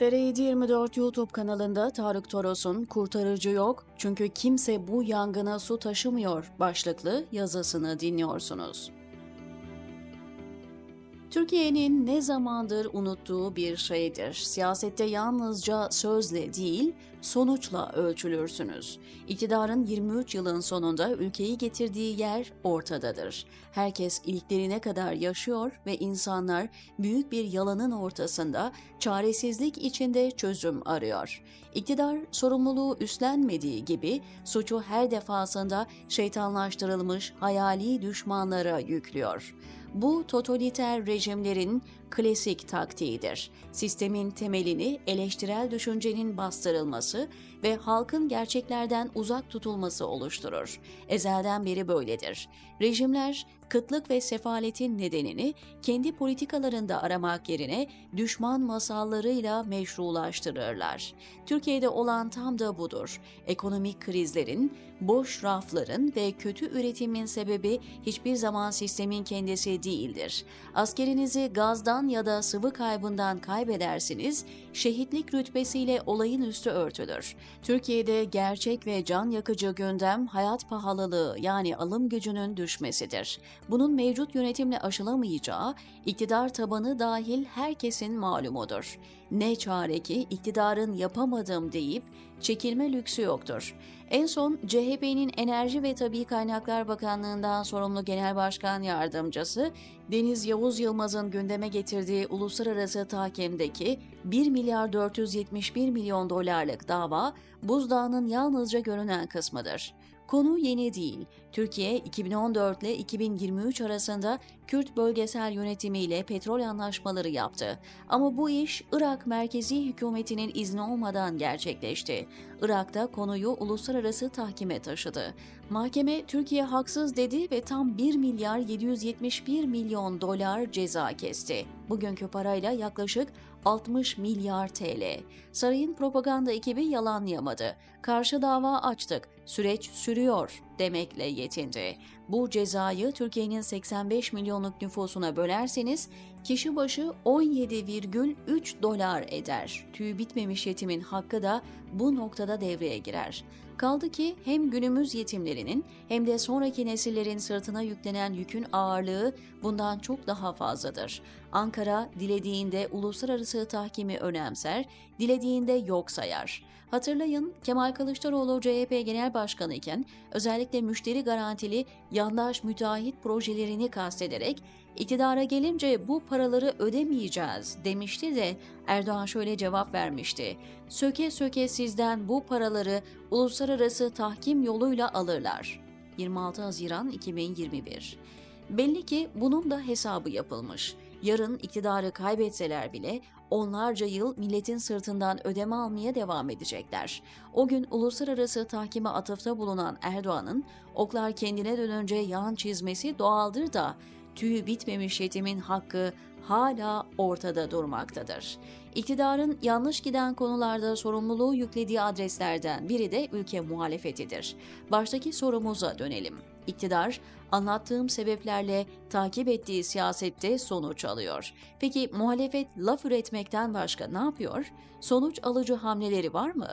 TR724 YouTube kanalında Tarık Toros'un Kurtarıcı Yok çünkü kimse bu yangına su taşımıyor başlıklı yazısını dinliyorsunuz. Türkiye'nin ne zamandır unuttuğu bir şeydir. Siyasette yalnızca sözle değil, sonuçla ölçülürsünüz. İktidarın 23 yılın sonunda ülkeyi getirdiği yer ortadadır. Herkes ilklerine kadar yaşıyor ve insanlar büyük bir yalanın ortasında çaresizlik içinde çözüm arıyor. İktidar sorumluluğu üstlenmediği gibi suçu her defasında şeytanlaştırılmış hayali düşmanlara yüklüyor. Bu totaliter rejimlerin klasik taktiğidir. Sistemin temelini eleştirel düşüncenin bastırılması ve halkın gerçeklerden uzak tutulması oluşturur. Ezelden beri böyledir. Rejimler kıtlık ve sefaletin nedenini kendi politikalarında aramak yerine düşman masallarıyla meşrulaştırırlar. Türkiye'de olan tam da budur. Ekonomik krizlerin, boş rafların ve kötü üretimin sebebi hiçbir zaman sistemin kendisi değildir. Askerinizi gazdan ya da sıvı kaybından kaybedersiniz, şehitlik rütbesiyle olayın üstü örtülür. Türkiye'de gerçek ve can yakıcı gündem hayat pahalılığı yani alım gücünün düşmesidir. Bunun mevcut yönetimle aşılamayacağı iktidar tabanı dahil herkesin malumudur. Ne çare ki iktidarın yapamadım deyip çekilme lüksü yoktur. En son CHP'nin Enerji ve Tabi Kaynaklar Bakanlığı'ndan sorumlu Genel Başkan Yardımcısı Deniz Yavuz Yılmaz'ın gündeme getirdiği uluslararası tahkimdeki 1 milyar 471 milyon dolarlık dava buzdağının yalnızca görünen kısmıdır. Konu yeni değil. Türkiye 2014 ile 2023 arasında Kürt bölgesel yönetimiyle petrol anlaşmaları yaptı. Ama bu iş Irak merkezi hükümetinin izni olmadan gerçekleşti. Irak'ta konuyu uluslararası tahkime taşıdı. Mahkeme Türkiye haksız dedi ve tam 1 milyar 771 milyon dolar ceza kesti. Bugünkü parayla yaklaşık 60 milyar TL. Sarayın propaganda ekibi yalanlayamadı. Karşı dava açtık, süreç sürüyor demekle yetindi. Bu cezayı Türkiye'nin 85 milyonluk nüfusuna bölerseniz kişi başı 17,3 dolar eder. Tüy bitmemiş yetimin hakkı da bu noktada devreye girer. Kaldı ki hem günümüz yetimlerinin hem de sonraki nesillerin sırtına yüklenen yükün ağırlığı bundan çok daha fazladır. Ankara dilediğinde uluslararası tahkimi önemser, dilediğinde yok sayar. Hatırlayın Kemal Kılıçdaroğlu CHP Genel Başkanı iken özellikle müşteri garantili yandaş müteahhit projelerini kastederek iktidara gelince bu paraları ödemeyeceğiz demişti de Erdoğan şöyle cevap vermişti. Söke söke sizden bu paraları uluslararası tahkim yoluyla alırlar. 26 Haziran 2021 Belli ki bunun da hesabı yapılmış. Yarın iktidarı kaybetseler bile onlarca yıl milletin sırtından ödeme almaya devam edecekler. O gün uluslararası tahkime atıfta bulunan Erdoğan'ın oklar kendine dönünce yan çizmesi doğaldır da tüyü bitmemiş yetimin hakkı hala ortada durmaktadır. İktidarın yanlış giden konularda sorumluluğu yüklediği adreslerden biri de ülke muhalefetidir. Baştaki sorumuza dönelim. İktidar anlattığım sebeplerle takip ettiği siyasette sonuç alıyor. Peki muhalefet laf üretmekten başka ne yapıyor? Sonuç alıcı hamleleri var mı?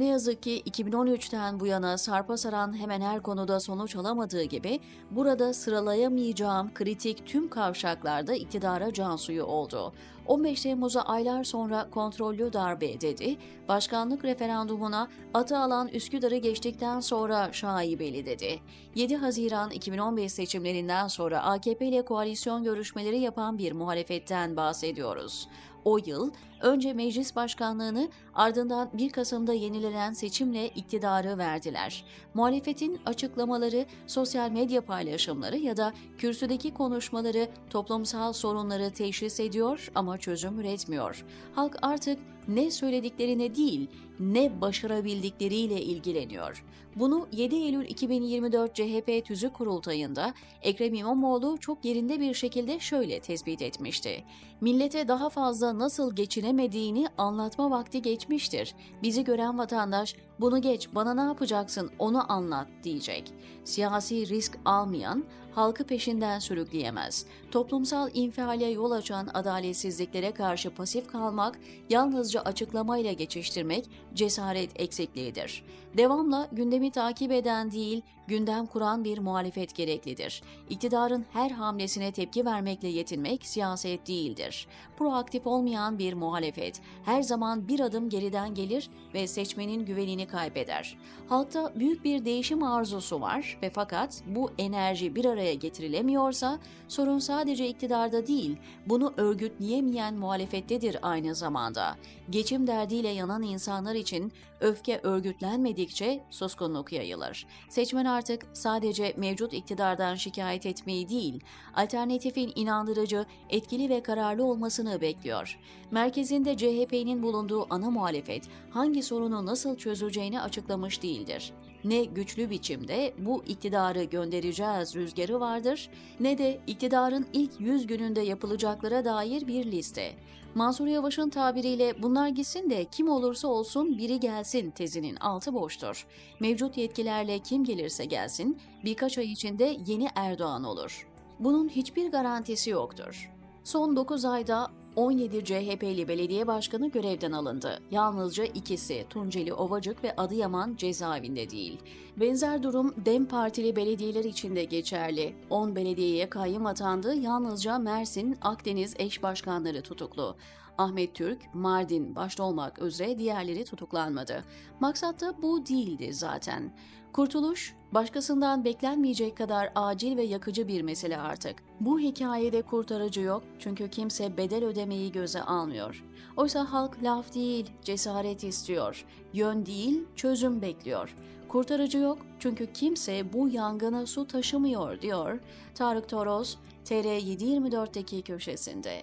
Ne yazık ki 2013'ten bu yana sarpa saran hemen her konuda sonuç alamadığı gibi burada sıralayamayacağım kritik tüm kavşaklarda iktidara can suyu oldu. 15 Temmuz'a aylar sonra kontrollü darbe dedi, başkanlık referandumuna atı alan Üsküdar'ı geçtikten sonra şaibeli dedi. 7 Haziran 2015 seçimlerinden sonra AKP ile koalisyon görüşmeleri yapan bir muhalefetten bahsediyoruz. O yıl önce meclis başkanlığını ardından 1 Kasım'da yenilenen seçimle iktidarı verdiler. Muhalefetin açıklamaları, sosyal medya paylaşımları ya da kürsüdeki konuşmaları toplumsal sorunları teşhis ediyor ama çözüm üretmiyor. Halk artık ne söylediklerine değil, ne başarabildikleriyle ilgileniyor. Bunu 7 Eylül 2024 CHP Tüzük Kurultayı'nda Ekrem İmamoğlu çok yerinde bir şekilde şöyle tespit etmişti. Millete daha fazla nasıl geçinemediğini anlatma vakti geçmiştir. Bizi gören vatandaş Bunu geç, bana ne yapacaksın, onu anlat diyecek. Siyasi risk almayan, halkı peşinden sürükleyemez. Toplumsal infiale yol açan adaletsizliklere karşı pasif kalmak, yalnızca açıklamayla geçiştirmek cesaret eksikliğidir. Devamla gündemi takip eden değil, gündem kuran bir muhalefet gereklidir. İktidarın her hamlesine tepki vermekle yetinmek siyaset değildir. Proaktif olmayan bir muhalefet her zaman bir adım geriden gelir ve seçmenin güvenini kaybeder. Halkta büyük bir değişim arzusu var ve fakat bu enerji bir araya getirilemiyorsa sorun sadece iktidarda değil, bunu örgütleyemeyen muhalefettedir aynı zamanda. Geçim derdiyle yanan insanlar için öfke örgütlenmedikçe suskunluk yayılır. Seçmen artık sadece mevcut iktidardan şikayet etmeyi değil, alternatifin inandırıcı, etkili ve kararlı olmasını bekliyor. Merkezinde CHP'nin bulunduğu ana muhalefet hangi sorunu nasıl çözeceğini açıklamış değildir. Ne güçlü biçimde bu iktidarı göndereceğiz rüzgarı vardır ne de iktidarın ilk 100 gününde yapılacaklara dair bir liste. Mansur Yavaş'ın tabiriyle bunlar gitsin de kim olursa olsun biri gelsin tezinin altı boştur. Mevcut yetkilerle kim gelirse gelsin birkaç ay içinde yeni Erdoğan olur. Bunun hiçbir garantisi yoktur. Son 9 ayda 17 CHP'li belediye başkanı görevden alındı. Yalnızca ikisi Tunceli Ovacık ve Adıyaman cezaevinde değil. Benzer durum DEM Partili belediyeler için de geçerli. 10 belediyeye kayyım atandı, yalnızca Mersin, Akdeniz eş başkanları tutuklu. Ahmet Türk, Mardin başta olmak üzere diğerleri tutuklanmadı. Maksat da bu değildi zaten. Kurtuluş, başkasından beklenmeyecek kadar acil ve yakıcı bir mesele artık. Bu hikayede kurtarıcı yok çünkü kimse bedel ödemeyi göze almıyor. Oysa halk laf değil, cesaret istiyor. Yön değil, çözüm bekliyor. Kurtarıcı yok çünkü kimse bu yangına su taşımıyor diyor Tarık Toros, TR724'deki köşesinde.